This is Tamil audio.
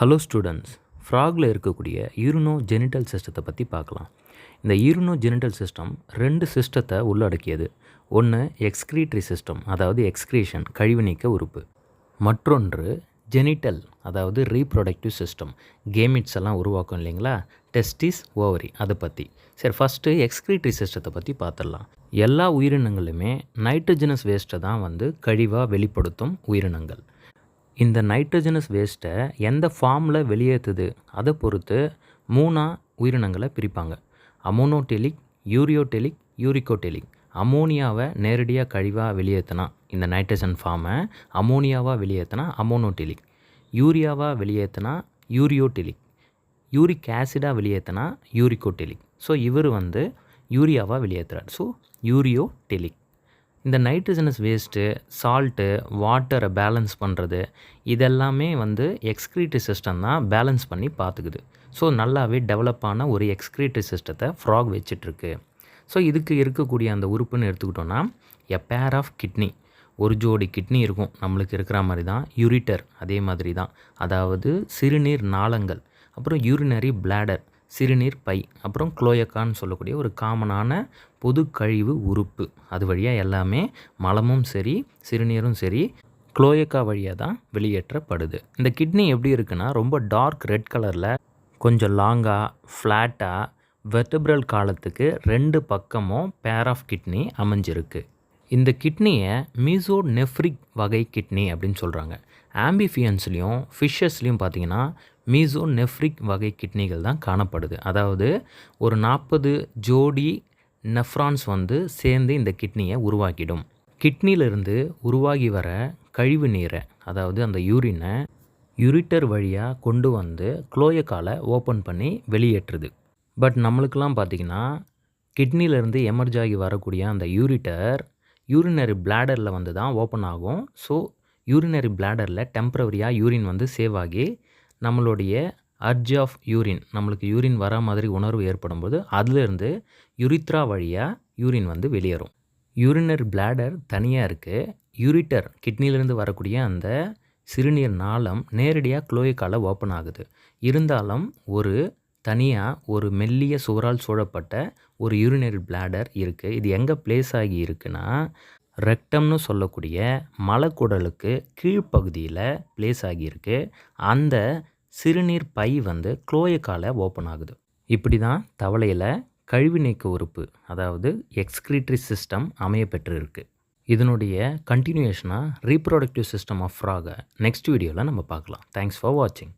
ஹலோ ஸ்டூடெண்ட்ஸ் ஃப்ராகில் இருக்கக்கூடிய யூரினோ ஜெனிட்டல் சிஸ்டத்தை பற்றி பார்க்கலாம். இந்த யூரினோ ஜெனிட்டல் சிஸ்டம் ரெண்டு சிஸ்டத்தை உள்ளடக்கியது. ஒன்று எக்ஸ்க்ரீட்ரி சிஸ்டம் அதாவது எக்ஸ்க்ரீஷன் கழிவு நீக்க உறுப்பு. மற்றொன்று ஜெனிட்டல் அதாவது ரீப்ரொடக்டிவ் சிஸ்டம் கேமிட்ஸ் எல்லாம் உருவாக்கும் இல்லைங்களா? டெஸ்டிஸ் ஓவரி அதை பற்றி சரி ஃபஸ்ட்டு எக்ஸ்க்ரீட்டரி சிஸ்டத்தை பற்றி பார்த்துடலாம். எல்லா உயிரினங்களுமே நைட்ரஜனஸ் வேஸ்ட்டை தான் வந்து கழிவாக வெளிப்படுத்தும் உயிரினங்கள். இந்த நைட்ரஜனஸ் வேஸ்ட்டை எந்த ஃபார்மில் வெளியேற்றுது அதை பொறுத்து மூணாக உயிரினங்களை பிரிப்பாங்க. அமோனோடெலிக் யூரியோடெலிக் யூரிகோடெலிக். அமோனியாவை நேரடியாக கழிவாக வெளியேற்றினா இந்த நைட்ரஜன் ஃபார்மை அமோனியாவாக வெளியேற்றினா அமோனோடெலிக். யூரியாவாக வெளியேற்றினா யூரியோடெலிக். யூரிக் ஆசிடாக வெளியேற்றினா யூரிகோடெலிக். ஸோ இவர் வந்து யூரியாவாக வெளியேற்றுறார் ஸோ யூரியோடெலிக். இந்த நைட்ரஜனஸ் வேஸ்ட்டு சால்ட்டு வாட்டரை பேலன்ஸ் பண்ணுறது இதெல்லாமே வந்து எக்ஸ்க்ரீட்டு சிஸ்டம் தான் பேலன்ஸ் பண்ணி பார்த்துக்குது ஸோ நல்லாவே டெவலப் ஆன ஒரு எக்ஸ்க்ரீட்டு சிஸ்டத்தை ஃப்ராக் வச்சிட்ருக்கு. ஸோ இதுக்கு இருக்கக்கூடிய அந்த உறுப்புன்னு எடுத்துக்கிட்டோன்னா எ பேர் ஆஃப் கிட்னி ஒரு ஜோடி கிட்னி இருக்கும். நம்மளுக்கு இருக்கிற மாதிரி தான். யூரிட்டர் அதே மாதிரி தான். அதாவது சிறுநீர் நாளங்கள். அப்புறம் யூரினரி பிளாடர் சிறுநீர் பை. அப்புறம் குளோயக்கான்னு சொல்லக்கூடிய ஒரு காமனான பொது கழிவு உறுப்பு. அது வழியாக எல்லாமே மலமும் சரி சிறுநீரும் சரி குளோயக்கா வழியாக தான் வெளியேற்றப்படுது. இந்த கிட்னி எப்படி இருக்குன்னா ரொம்ப டார்க் ரெட் கலரில் கொஞ்சம் லாங்காக ஃப்ளாட்டாக வெர்டபிரல் காலத்துக்கு ரெண்டு பக்கமும் பேர் ஆஃப் கிட்னி அமைஞ்சிருக்கு. இந்த கிட்னியை மீசோ நெஃப்ரிக் வகை கிட்னி அப்படின்னு சொல்கிறாங்க ஆம்பிஃபியன்ஸ்லேயும் ஃபிஷ்ஷஸ்லேயும் பார்த்தீங்கன்னா மீசோ நெஃப்ரிக் வகை கிட்னிகள் தான் காணப்படுது. அதாவது ஒரு நாற்பது ஜோடி நெஃப்ரான்ஸ் வந்து சேர்ந்து இந்த கிட்னியை உருவாக்கிடும். கிட்னியிலிருந்து உருவாகி வர கழிவு நீரை அதாவது அந்த யூரினை யூரிட்டர் வழியாக கொண்டு வந்து குளோயக்காலை ஓப்பன் பண்ணி வெளியேற்றுது. பட் நம்மளுக்கெல்லாம் பார்த்திங்கன்னா கிட்னிலேருந்து எமர்ஜ் ஆகி வரக்கூடிய அந்த யூரிட்டர் யூரினரி பிளாடரில் வந்து தான் ஓப்பன் ஆகும். ஸோ யூரினரி பிளாடரில் டெம்ப்ரவரியாக யூரின் வந்து சேவ் ஆகி நம்மளுடைய அர்ஜ் ஆஃப் யூரின் நம்மளுக்கு யூரின் வர மாதிரி உணர்வு ஏற்படும் போது அதுலேருந்து யுரித்ரா வழியாக யூரின் வந்து வெளியேறும். யூரினர் பிளாடர் தனியாக இருக்குது யூரிட்டர் கிட்னிலேருந்து வரக்கூடிய அந்த சிறுநீர் நாளம் நேரடியாக குளோய்க்கால ஓப்பன் ஆகுது. இருந்தாலும் ஒரு தனியாக ஒரு மெல்லிய சுவரால் சூழப்பட்ட ஒரு யூரினரி பிளாடர் இருக்குது இது எங்கே பிளேஸ் ஆகி இருக்குன்னா ரெக்டம்னு சொல்லக்கூடிய மலக்குடலுக்கு கீழ்ப்பகுதியில் பிளேஸ் ஆகியிருக்கு அந்த சிறுநீர் பை வந்து குளோயக்கால ஓப்பன் ஆகுது. இப்படி தான் தவளையில் கழிவு நீக்க உறுப்பு அதாவது எக்ஸ்க்ரீட்டரி சிஸ்டம் அமைய பெற்றிருக்கு. இதனுடைய கண்டினியூஷனாக ரீப்ரொடக்டிவ் சிஸ்டம் ஆஃப் ஃப்ராகை நெக்ஸ்ட் வீடியோவில் நம்ம பார்க்கலாம். தேங்க்ஸ் ஃபார் வாட்சிங்